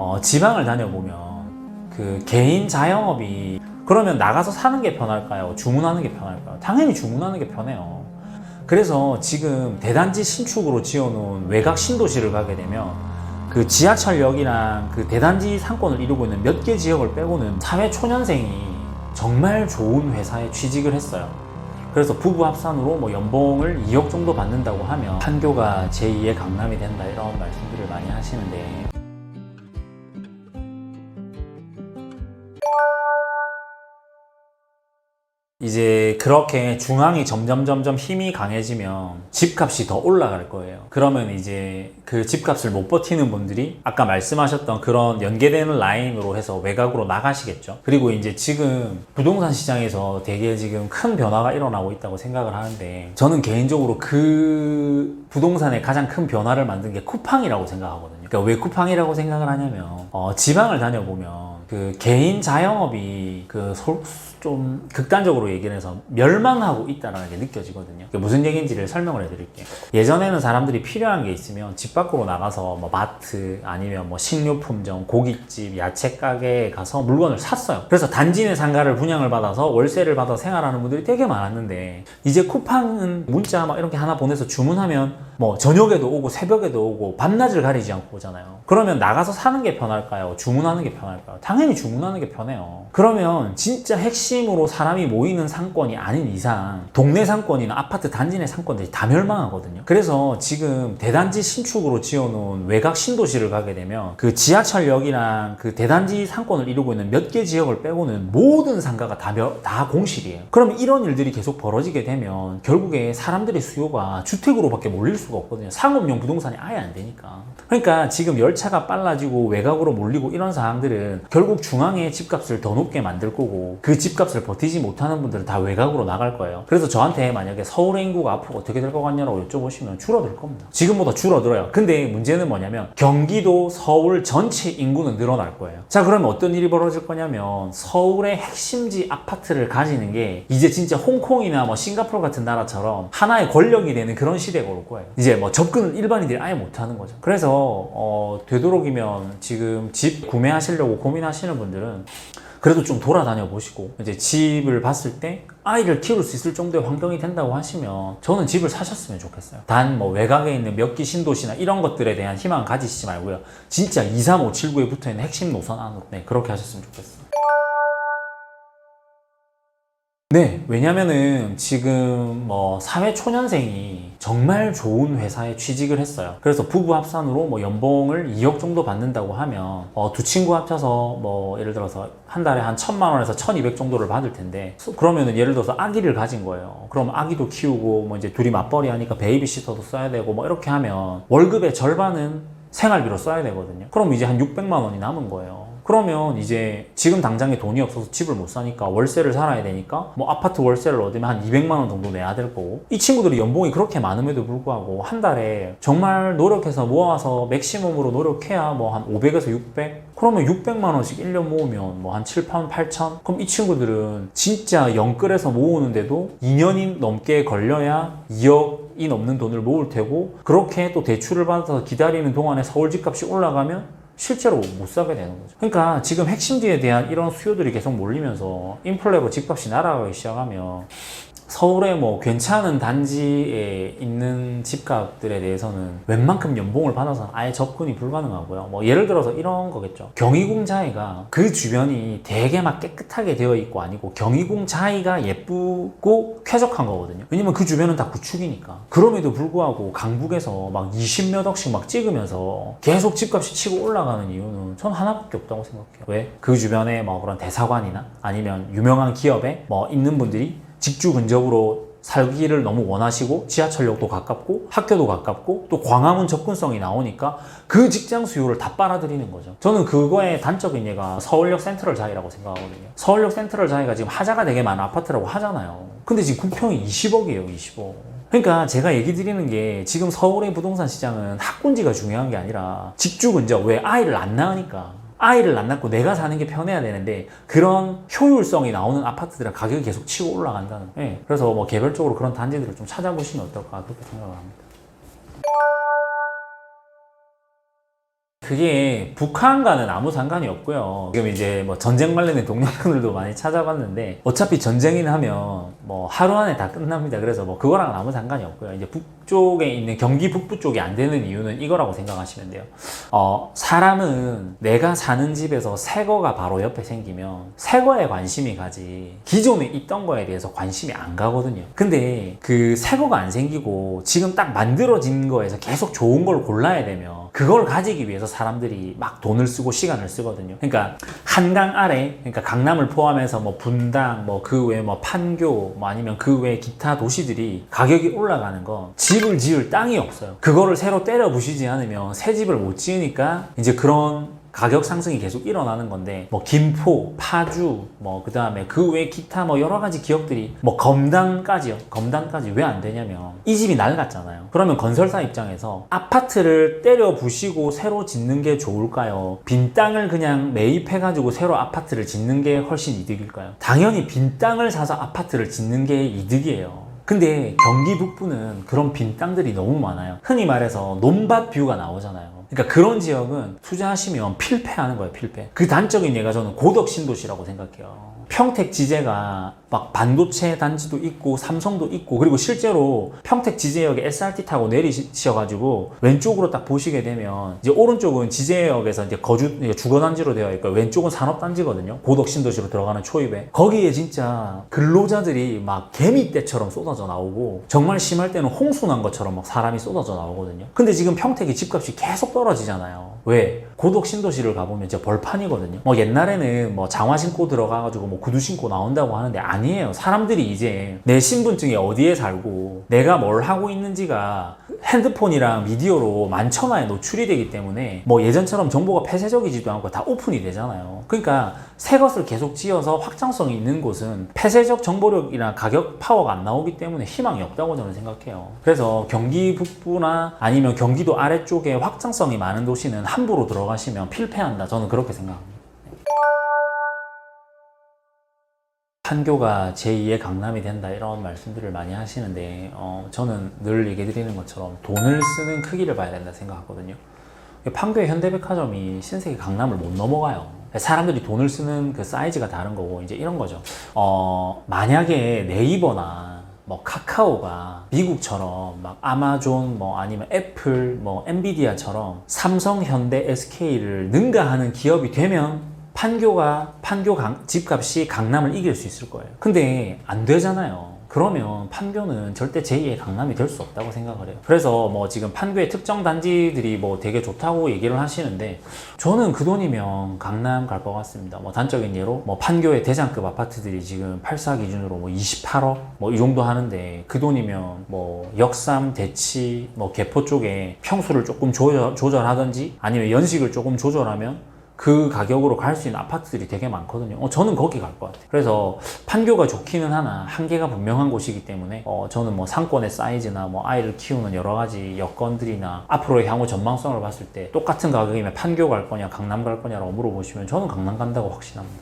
어, 지방을 다녀보면 그 개인 자영업이 그러면 나가서 사는 게 편할까요? 주문하는 게 편할까요? 당연히 주문하는 게 편해요. 그래서 지금 대단지 신축으로 지어놓은 외곽 신도시를 가게 되면 그 지하철역이랑 그 대단지 상권을 이루고 있는 몇 개 지역을 빼고는 사회 초년생이 정말 좋은 회사에 취직을 했어요. 그래서 부부 합산으로 뭐 연봉을 2억 정도 받는다고 하면 판교가 제2의 강남이 된다 이런 말씀들을 많이 하시는데 이제 그렇게 중앙이 점점 점점 힘이 강해지면 집값이 더 올라갈 거예요. 그러면 이제 그 집값을 못 버티는 분들이 아까 말씀하셨던 그런 연계되는 라인으로 해서 외곽으로 나가시겠죠. 그리고 이제 지금 부동산 시장에서 되게 지금 큰 변화가 일어나고 있다고 생각을 하는데 저는 개인적으로 그 부동산의 가장 큰 변화를 만든 게 쿠팡이라고 생각하거든요. 그러니까 왜 쿠팡이라고 생각을 하냐면 어, 지방을 다녀보면 그 개인 자영업이 그 좀 극단적으로 얘기를 해서 멸망하고 있다는 게 느껴지거든요. 무슨 얘기인지를 설명을 해드릴게요. 예전에는 사람들이 필요한 게 있으면 집 밖으로 나가서 뭐 마트 아니면 뭐 식료품점, 고깃집, 야채 가게에 가서 물건을 샀어요. 그래서 단지 내 상가를 분양을 받아서 월세를 받아 생활하는 분들이 되게 많았는데 이제 쿠팡은 문자 막 이렇게 하나 보내서 주문하면 뭐 저녁에도 오고 새벽에도 오고 밤낮을 가리지 않고 오잖아요. 그러면 나가서 사는 게 편할까요? 주문하는 게 편할까요? 당연히 주문하는 게 편해요. 그러면 진짜 핵심으로 사람이 모이는 상권이 아닌 이상 동네 상권이나 아파트 단지 내 상권들이 다 멸망하거든요. 그래서 지금 대단지 신축으로 지어놓은 외곽 신도시를 가게 되면 그 지하철역이랑 그 대단지 상권을 이루고 있는 몇 개 지역을 빼고는 모든 상가가 다, 멸- 다 공실이에요. 그러면 이런 일들이 계속 벌어지게 되면 결국에 사람들의 수요가 주택으로밖에 몰릴 수가 없거든요. 상업용 부동산이 아예 안 되니까. 그러니까 지금 열차가 빨라지고 외곽으로 몰리고 이런 상황들은 결국 중앙에 집값을 더 높게 만들 거고 그 집값을 버티지 못하는 분들은 다 외곽으로 나갈 거예요. 그래서 저한테 만약에 서울의 인구가 앞으로 어떻게 될 것 같냐라고 여쭤보시면 줄어들 겁니다. 지금보다 줄어들어요. 근데 문제는 뭐냐면 경기도 서울 전체 인구는 늘어날 거예요. 자 그러면 어떤 일이 벌어질 거냐면 서울의 핵심지 아파트를 가지는 게 이제 진짜 홍콩이나 뭐 싱가포르 같은 나라처럼 하나의 권력이 되는 그런 시대가 올 거예요. 이제 뭐 접근을 일반인들이 아예 못하는 거죠. 그래서 어, 되도록이면 지금 집 구매하시려고 고민하시 는 분들은 그래도 좀 돌아다녀 보시고 이제 집을 봤을 때 아이를 키울 수 있을 정도의 환경이 된다고 하시면 저는 집을 사셨으면 좋겠어요. 단 뭐 외곽에 있는 몇 기 신도시나 이런 것들에 대한 희망 가지시지 말고요. 진짜 2, 3, 5, 7, 9에 붙어 있는 핵심 노선 안으로 네, 그렇게 하셨으면 좋겠어요. 네, 왜냐면은 지금 뭐 사회 초년생이 정말 좋은 회사에 취직을 했어요. 그래서 부부 합산으로 뭐 연봉을 2억 정도 받는다고 하면 어, 두 친구 합쳐서 뭐 예를 들어서 한 달에 한 천만 원에서 천이백 정도를 받을 텐데 소- 그러면은 예를 들어서 아기를 가진 거예요. 그럼 아기도 키우고 뭐 이제 둘이 맞벌이 하니까 베이비시터도 써야 되고 뭐 이렇게 하면 월급의 절반은 생활비로 써야 되거든요. 그럼 이제 한 600만 원이 남은 거예요. 그러면 이제 지금 당장에 돈이 없어서 집을 못 사니까 월세를 살아야 되니까 뭐 아파트 월세를 얻으면 한 200만 원 정도 내야 될 거고. 이 친구들이 연봉이 그렇게 많음에도 불구하고 한 달에 정말 노력해서 모아서 맥시멈으로 노력해야 뭐 한 500에서 600 그러면 600만 원씩 1년 모으면 뭐 한 7천 8천? 그럼 이 친구들은 진짜 영끌에서 모으는데도 2년이 넘게 걸려야 2억 이 넘는 돈을 모을 테고 그렇게 또 대출을 받아서 기다리는 동안에 서울 집값이 올라가면 실제로 못 사게 되는 거죠. 그러니까 지금 핵심지에 대한 이런 수요들이 계속 몰리면서 인플레로 집값이 날아가기 시작하면 서울의 뭐 괜찮은 단지에 있는 집값들에 대해서는 웬만큼 연봉을 받아서 아예 접근이 불가능하고요. 뭐 예를 들어서 이런 거겠죠. 경희궁 자이가 그 주변이 되게 막 깨끗하게 되어 있고 아니고 경희궁 자이가 예쁘고 쾌적한 거거든요. 왜냐면 그 주변은 다 구축이니까. 그럼에도 불구하고 강북에서 막 20몇 억씩 막 찍으면서 계속 집값이 치고 올라가는 이유는 전 하나밖에 없다고 생각해요. 왜? 그 주변에 뭐 그런 대사관이나 아니면 유명한 기업에 뭐 있는 분들이 직주 근접으로 살기를 너무 원하시고 지하철역도 가깝고 학교도 가깝고 또 광화문 접근성이 나오니까 그 직장 수요를 다 빨아들이는 거죠. 저는 그거의 단적인 예가 서울역 센트럴 자이라고 생각하거든요. 서울역 센트럴 자이가 지금 하자가 되게 많은 아파트라고 하잖아요. 근데 지금 구평이 20억이에요, 20억. 그러니까 제가 얘기 드리는 게 지금 서울의 부동산 시장은 학군지가 중요한 게 아니라 직주 근접 왜 아이를 안 낳으니까 아이를 안 낳고 내가 사는 게 편해야 되는데 그런 효율성이 나오는 아파트들은 가격이 계속 치고 올라간다는. 예. 그래서 뭐 개별적으로 그런 단지들을 좀 찾아보시면 어떨까 그렇게 생각을 합니다. 그게 북한과는 아무 상관이 없고요. 지금 이제 뭐 전쟁 관련된 동영상들도 많이 찾아봤는데 어차피 전쟁인 하면 뭐 하루 안에 다 끝납니다. 그래서 뭐 그거랑은 아무 상관이 없고요. 이제 북 쪽에 있는 경기 북부 쪽이 안 되는 이유는 이거라고 생각하시면 돼요. 어, 사람은 내가 사는 집에서 새 거가 바로 옆에 생기면 새 거에 관심이 가지 기존에 있던 거에 대해서 관심이 안 가거든요. 근데 그 새 거가 안 생기고 지금 딱 만들어진 거에서 계속 좋은 걸 골라야 되면 그걸 가지기 위해서 사람들이 막 돈을 쓰고 시간을 쓰거든요. 그러니까 한강 아래, 그러니까 강남을 포함해서 뭐 분당, 뭐 그 외에 뭐 판교, 뭐 아니면 그외 기타 도시들이 가격이 올라가는 건 집을 지을 땅이 없어요. 그거를 새로 때려 부시지 않으면 새 집을 못 지으니까 이제 그런 가격 상승이 계속 일어나는 건데 뭐 김포, 파주, 뭐 그다음에 그 외 기타 뭐 여러 가지 기업들이 뭐 검단까지요. 검단까지 왜 안 되냐면 이 집이 낡았잖아요. 그러면 건설사 입장에서 아파트를 때려 부시고 새로 짓는 게 좋을까요? 빈 땅을 그냥 매입해 가지고 새로 아파트를 짓는 게 훨씬 이득일까요? 당연히 빈 땅을 사서 아파트를 짓는 게 이득이에요. 근데 경기 북부는 그런 빈 땅들이 너무 많아요. 흔히 말해서 논밭 뷰가 나오잖아요. 그러니까 그런 지역은 투자하시면 필패하는 거예요, 필패. 그 단적인 예가 저는 고덕 신도시라고 생각해요. 평택 지제가 막 반도체 단지도 있고 삼성도 있고 그리고 실제로 평택 지제역에 SRT 타고 내리셔가지고 왼쪽으로 딱 보시게 되면 이제 오른쪽은 지제역에서 이제 거주 주거 단지로 되어 있고 왼쪽은 산업 단지거든요. 고덕 신도시로 들어가는 초입에 거기에 진짜 근로자들이 막 개미떼처럼 쏟아져 나오고 정말 심할 때는 홍수 난 것처럼 막 사람이 쏟아져 나오거든요. 근데 지금 평택이 집값이 계속 떨어 지잖아요. 왜? 고덕 신도시를 가보면 이제 벌판이거든요. 뭐 옛날에는 뭐 장화 신고 들어가가지고 뭐 구두 신고 나온다고 하는데 아니에요. 사람들이 이제 내 신분증이 어디에 살고 내가 뭘 하고 있는지가 핸드폰이랑 미디어로 만천하에 노출이 되기 때문에 뭐 예전처럼 정보가 폐쇄적이지도 않고 다 오픈이 되잖아요. 그러니까 새 것을 계속 지어서 확장성이 있는 곳은 폐쇄적 정보력이나 가격 파워가 안 나오기 때문에 희망이 없다고 저는 생각해요. 그래서 경기 북부나 아니면 경기도 아래쪽에 확장성이 많은 도시는 함부로 들어가시면 필패한다. 저는 그렇게 생각합니다. 판교가 제2의 강남이 된다 이런 말씀들을 많이 하시는데 어, 저는 늘 얘기 드리는 것처럼 돈을 쓰는 크기를 봐야 된다 생각하거든요. 판교의 현대백화점이 신세계 강남을 못 넘어가요. 사람들이 돈을 쓰는 그 사이즈가 다른 거고 이제 이런 거죠. 어, 만약에 네이버나 뭐 카카오가 미국처럼 막 아마존 뭐 아니면 애플 뭐 엔비디아처럼 삼성, 현대, SK를 능가하는 기업이 되면 판교가 판교 강- 집값이 강남을 이길 수 있을 거예요. 근데 안 되잖아요. 그러면 판교는 절대 제2의 강남이 될 수 없다고 생각을 해요. 그래서 뭐 지금 판교의 특정 단지들이 뭐 되게 좋다고 얘기를 하시는데 저는 그 돈이면 강남 갈 것 같습니다. 뭐 단적인 예로 뭐 판교의 대장급 아파트들이 지금 84 기준으로 뭐 28억 뭐 이 정도 하는데 그 돈이면 뭐 역삼, 대치, 뭐 개포 쪽에 평수를 조금 조절, 조절하든지 아니면 연식을 조금 조절하면 그 가격으로 갈 수 있는 아파트들이 되게 많거든요. 어, 저는 거기 갈 것 같아요. 그래서 판교가 좋기는 하나 한계가 분명한 곳이기 때문에 어, 저는 뭐 상권의 사이즈나 뭐 아이를 키우는 여러 가지 여건들이나 앞으로의 향후 전망성을 봤을 때 똑같은 가격이면 판교 갈 거냐 강남 갈 거냐라고 물어보시면 저는 강남 간다고 확신합니다.